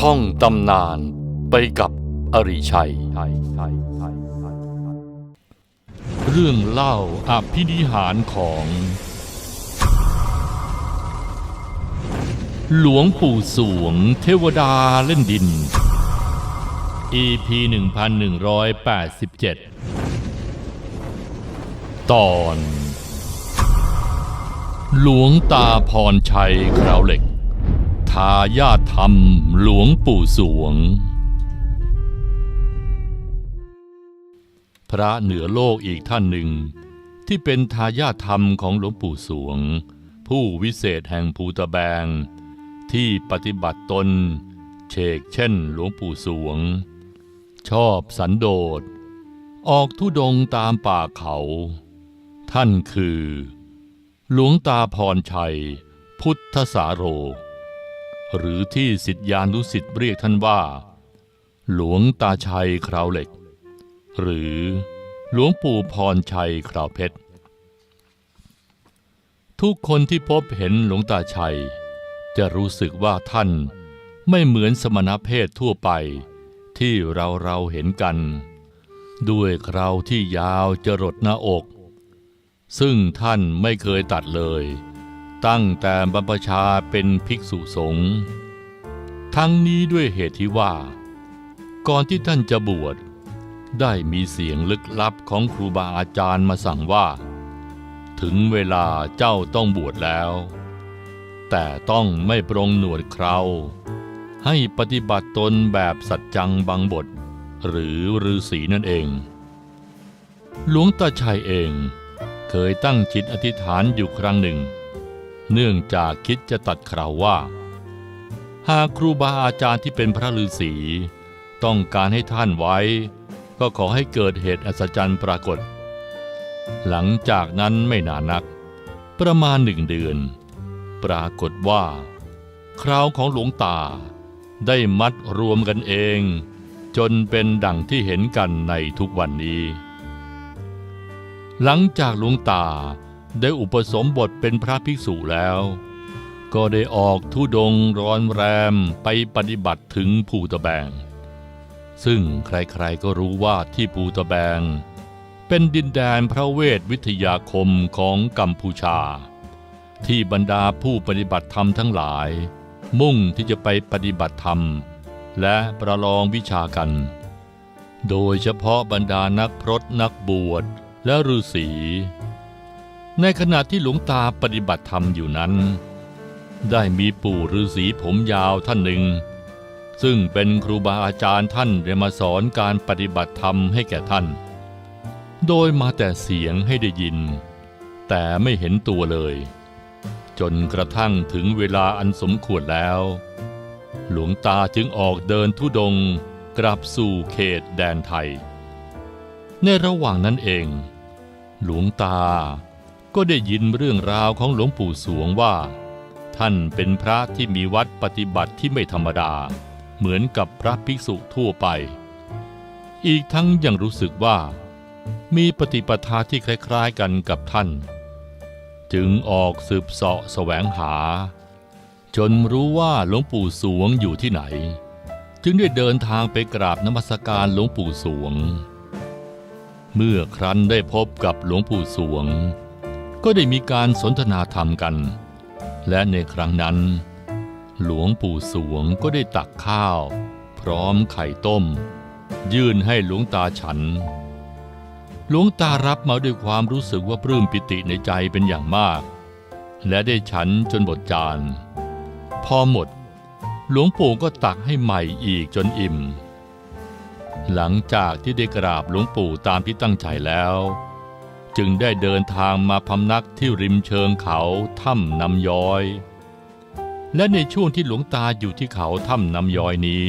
ท่องตำนานไปกับอริชัย เรื่องเล่าอภินิหารของ หลวงปู่สวงเทวดาเล่นดิน EP 1187 ตอน หลวงตาพรชัยคราวเหล็ก ทายาทธรรมหลวงปู่สวง พระเหนือโลกอีกท่านหนึ่ง ที่เป็นทายาทธรรมของหลวงปู่สวง ผู้วิเศษแห่งภูตะแบง ที่ปฏิบัติตนเชกเช่นหลวงปู่สวง ชอบสันโดษ ออกทุดงตามป่าเขา ท่านคือ หลวงตาพรชัย พุทธสาโร หรือที่สิทธิานุสิทธิ์เรียกท่านว่า หลวงตาชัยคราวเหล็ก หรือหลวงปู่พรชัยคราวเพชร ทุกคนที่พบเห็นหลวงตาชัย จะรู้สึกว่าท่านไม่เหมือนสมณเพศทั่วไปที่เราเราเห็นกัน ด้วยเคราที่ยาวจรดหน้าอก ซึ่งท่านไม่เคยตัดเลย ตั้งแต่บรรพชาเป็นภิกษุสงฆ์ทั้งนี้ด้วยเหตุที่ว่า ก่อนที่ท่านจะบวชได้มีเสียงลึกลับของครูบาอาจารย์มาสั่งว่า ถึงเวลาเจ้าต้องบวชแล้ว แต่ต้องไม่ปรงหนวดเคราให้ปฏิบัติตนแบบสัจจังบังบท หรือฤาษีนั่นเอง หลวงตาชัยเองเคยตั้งจิตอธิษฐานอยู่ครั้งหนึ่ง เนื่องจากคิดจะตัดคราวว่า หากครูบาอาจารย์ที่เป็นพระฤาษีต้องการให้ท่านไว้ ก็ขอให้เกิดเหตุอัศจรรย์ปรากฏ หลังจากนั้นไม่นานนัก ประมาณหนึ่งเดือน ปรากฏว่า คราวของหลวงตาได้มัดรวมกันเอง จนเป็นดังที่เห็นกันในทุกวันนี้ หลังจากหลวงตา ได้อุปสมบทเป็นพระภิกษุแล้ว ก็ได้ออกทุดงร้อนแรมไปปฏิบัติถึงภูตะแบง ซึ่งใครๆก็รู้ว่าที่ภูตะแบง เป็นดินแดนพระเวทวิทยาคมของกัมพูชา ที่บรรดาผู้ปฏิบัติธรรมทั้งหลาย มุ่งที่จะไปปฏิบัติธรรม และประลองวิชากัน โดยเฉพาะบรรดานักพรตนักบวชและฤาษี ในขณะที่หลวงตาปฏิบัติธรรมอยู่นั้น ได้มีปู่ฤาษีผมยาวท่านหนึ่ง ซึ่งเป็นครูบาอาจารย์ท่านได้มาสอนการปฏิบัติธรรมให้แก่ท่าน โดยมาแต่เสียงให้ได้ยิน แต่ไม่เห็นตัวเลย จนกระทั่งถึงเวลาอันสมควรแล้ว หลวงตาจึงออกเดินทุดงค์กลับสู่เขตแดนไทย ในระหว่างนั้นเอง หลวงตา ก็ได้ยินเรื่องราวของหลวงปู่สวงว่า ท่านเป็นพระที่มีวัดปฏิบัติที่ไม่ธรรมดา เหมือนกับพระภิกษุทั่วไป อีกทั้งยังรู้สึกว่า มีปฏิปทาที่คล้ายๆกันกับท่าน จึงออกสืบเสาะแสวงหา จนรู้ว่าหลวงปู่สวงอยู่ที่ไหน จึงได้เดินทางไปกราบนมัสการหลวงปู่สวง เมื่อครั้นได้พบกับหลวงปู่สวง ก็ได้มีการสนทนาธรรมกัน และในครั้งนั้น หลวงปู่สวงก็ได้ตักข้าว พร้อมไข่ต้ม ยื่นให้หลวงตาฉัน หลวงตารับมาด้วยความรู้สึกว่าปลื้มปิติในใจเป็นอย่างมาก และได้ฉันจนหมดจาน พอหมด หลวงปู่ก็ตักให้ใหม่อีกจนอิ่ม หลังจากที่ได้กราบหลวงปู่ตามที่ตั้งใจแล้ว จึงได้เดินทางมาพำนักที่ริมเชิงเขาถ้ำน้ำย้อย และในช่วงที่หลวงตาอยู่ที่เขาถ้ำน้ำย้อยนี้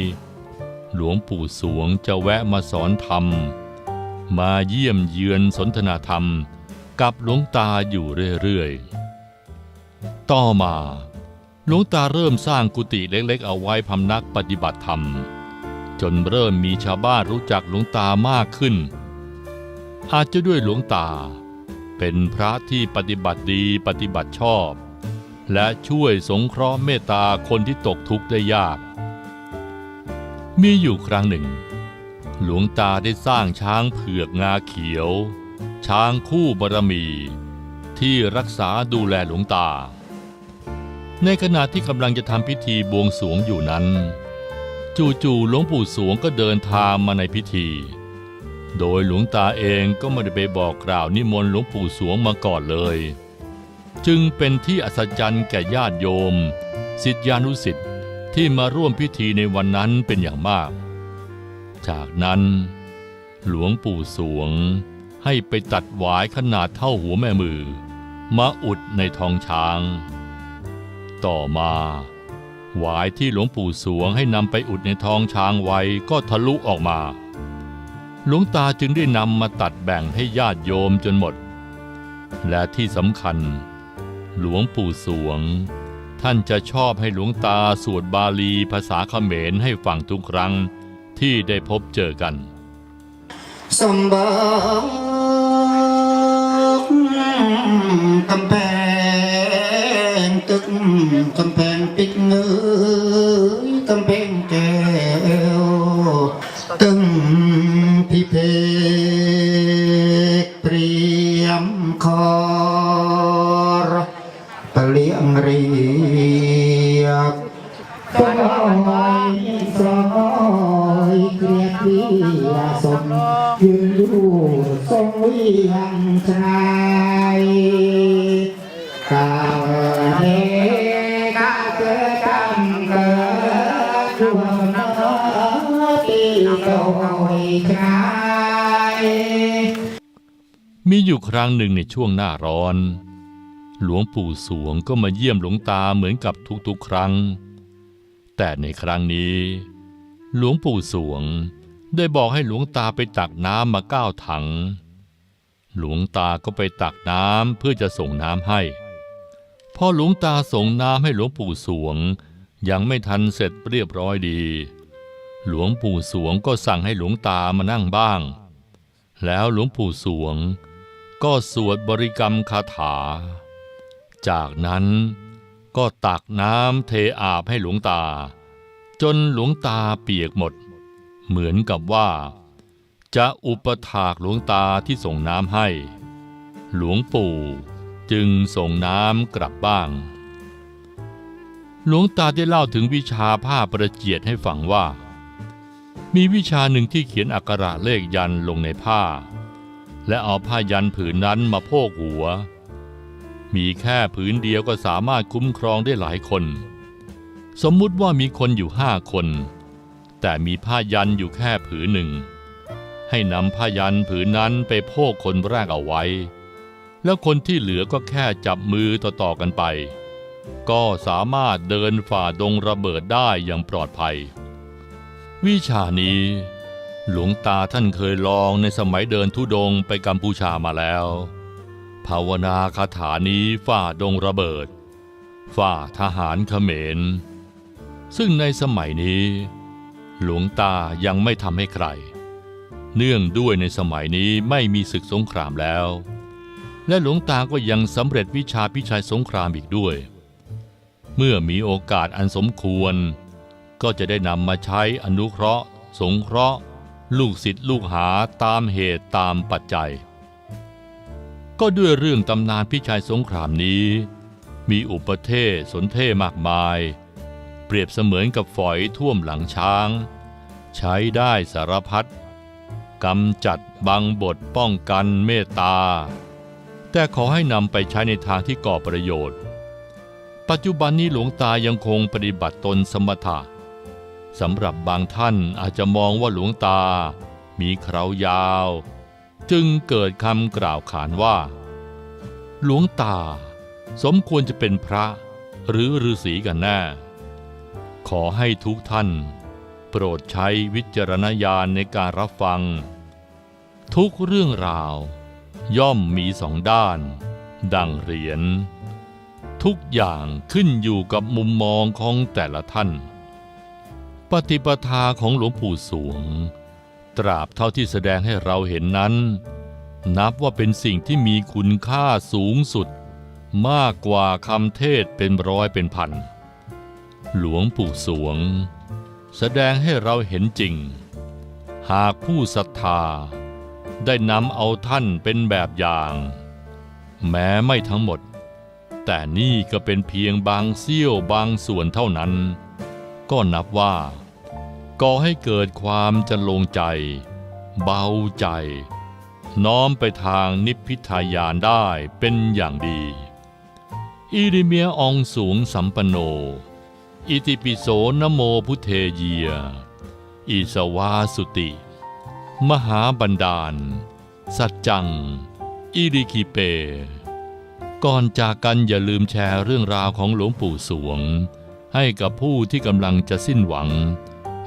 หลวงปู่สวงจะแวะมาสอนธรรม มาเยี่ยมเยือนสนทนาธรรมกับหลวงตาอยู่เรื่อยๆ ต่อมาหลวงตาเริ่มสร้างกุฏิเล็กๆ เอาไว้พำนักปฏิบัติธรรม จนเริ่มมีชาวบ้านรู้จักหลวงตามากขึ้น อาจจะด้วยหลวงตา เป็นพระที่ปฏิบัติดีปฏิบัติชอบ และช่วยสงเคราะห์เมตตาคนที่ตกทุกข์ได้ยาก มีอยู่ครั้งหนึ่ง หลวงตาได้สร้างช้างเผือกงาเขียว ช้างคู่บารมี ที่รักษาดูแลหลวงตา ในขณะที่กำลังจะทำพิธีบวงสรวงอยู่นั้น จู่ๆหลวงปู่สวงก็เดินทางมาในพิธี โดยหลวงตาเองก็ไม่ได้ไปบอกกล่าวนิมนต์หลวงปู่สวงมาก่อนเลย จึงเป็นที่อัศจรรย์แก่ญาติโยมศิษยานุศิษย์ที่มาร่วมพิธีในวันนั้นเป็นอย่างมาก จากนั้น หลวงปู่สวงให้ไปตัดหวายขนาดเท่าหัวแม่มือ มาอุดในทองช้าง ต่อมา หวายที่หลวงปู่สวงให้นำไปอุดในทองช้างไว้ก็ทะลุออกมา หลวงตาจึงได้นำมาตัดแบ่งให้ญาติโยมจนหมด และที่สำคัญ หลวงปู่สวง ท่านจะชอบให้หลวงตาสวดบาลีภาษาเขมรให้ฟังทุกครั้งที่ได้พบเจอกันสมบัติกำแพงตึกกำแพงปิกเงยกำแพงแก้ว ตึงพิเพกเปรียมคอรเปลียงเรียบก็ไว้สอยเกลียดวิสมยืนดูทรงเวียงชายกาเนกาเกิดกำเกิดดวง ตีโตยชายมีอยู่ครั้งหนึ่งในช่วงหน้าร้อน หลวงปู่สวงก็มาเยี่ยมหลวงตาเหมือนกับทุกๆครั้ง แต่ในครั้งนี้ หลวงปู่สวงได้บอกให้หลวงตาไปตักน้ำมาเก้าถัง หลวงตาก็ไปตักน้ำเพื่อจะส่งน้ำให้ พอหลวงตาส่งน้ำให้หลวงปู่สวงยังไม่ทันเสร็จเรียบร้อยดี หลวงปู่สวงก็สั่งให้หลวงตามานั่งบ้าง แล้วหลวงปู่สวงก็สวดบริกรรมคาถา จากนั้นก็ตักน้ำเทอาบให้หลวงตา จนหลวงตาเปียกหมด เหมือนกับว่า จะอุปถากหลวงตาที่ส่งน้ำให้ หลวงปู่จึงส่งน้ำกลับบ้าง หลวงตาได้เล่าถึงวิชาผ้าประเจียดให้ฟังว่า มีวิชาหนึ่งที่เขียนอักขระเลขยันลงในผ้า และเอาผ้ายันผืนนั้นมาโพกหัว มีแค่ผืนเดียวก็สามารถคุ้มครองได้หลายคน สมมุติว่ามีคนอยู่ห้าคน แต่มีผ้ายันอยู่แค่ผืนหนึ่ง ให้นำผ้ายันผืนนั้นไปโพกคนแรกเอาไว้ แล้วคนที่เหลือก็แค่จับมือต่อๆกันไป ก็สามารถเดินฝ่าดงระเบิดได้อย่างปลอดภัย วิชานี้ หลวงตาท่านเคยลองในสมัยเดินทุดงไปกัมพูชามาแล้ว ภาวนาคาถานี้ฝ่าดงระเบิด ฝ่าทหารเขมร ซึ่งในสมัยนี้ หลวงตายังไม่ทำให้ใคร เนื่องด้วยในสมัยนี้ไม่มีศึกสงครามแล้ว และหลวงตาก็ยังสำเร็จวิชาพิชัยสงครามอีกด้วย เมื่อมีโอกาสอันสมควร ก็จะได้นำมาใช้อนุเคราะห์ สงเคราะห์ ลูกศิษย์ลูกหาตามเหตุตามปัจจัย ก็ด้วยเรื่องตำนานพิชัยสงครามนี้ มีอุปเทศสนเทมากมาย เปรียบเสมือนกับฝอยท่วมหลังช้าง ใช้ได้สารพัดกำจัดบังบทป้องกันเมตตา แต่ขอให้นำไปใช้ในทางที่ก่อประโยชน์ ปัจจุบันนี้หลวงตายังคงปฏิบัติตนสมถะ สำหรับบางท่านอาจจะมองว่าหลวงตา มีเครายาว จึงเกิดคำกล่าวขานว่า หลวงตา สมควรจะเป็นพระหรือฤาษีกันแน่ขอให้ทุกท่าน โปรดใช้วิจารณญาณในการรับฟัง ทุกเรื่องราว ย่อมมีสองด้าน ดังเหรียญทุกอย่างขึ้นอยู่กับมุมมองของแต่ละท่าน ปฏิปทาของหลวงปู่สวง ตราบเท่าที่แสดงให้เราเห็นนั้น นับว่าเป็นสิ่งที่มีคุณค่าสูงสุด มากกว่าคำเทศเป็นร้อยเป็นพัน หลวงปู่สวง แสดงให้เราเห็นจริง หากผู้ศรัทธา ได้นำเอาท่านเป็นแบบอย่าง แม้ไม่ทั้งหมด แต่นี่ก็เป็นเพียงบางเสี้ยวบางส่วนเท่านั้นก็นับว่า ก่อให้เกิดความจะลงใจ เบาใจ น้อมไปทางนิพพิทายานได้เป็นอย่างดี อิริเมียอองสูงสัมปโน อิติปิโสนโมพุเทเยีย อิสวาสุติ มหาบันดาล สัจจัง อิริคิเป ก่อนจากกันอย่าลืมแชร์เรื่องราวของหลวงปู่สวง ให้กับผู้ที่กำลังจะสิ้นหวัง